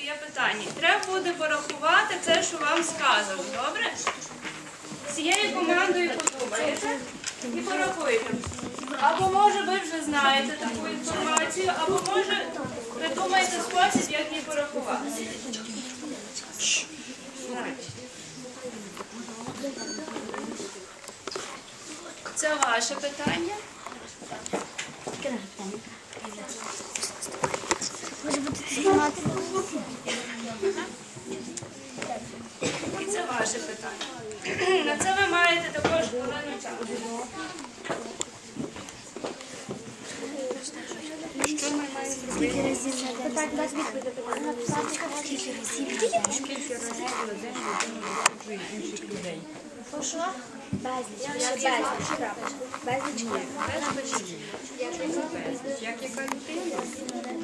своє питання. Треба буде порахувати те, що вам сказано, добре? Цією командою подумаєте і порахуєте. Або може ви вже знаєте таку інформацію, або може придумаєте спосіб, як її порахувати. Це ваше питання. І це ваше питання. На це ви маєте також половину часу. Що ми маємо Скільки разів питати відповідати? Скільки разів скільки разів на день людина доходжує інших людей? Що? Безліч. Безліч. Безліч. Безліч. Як яка людина?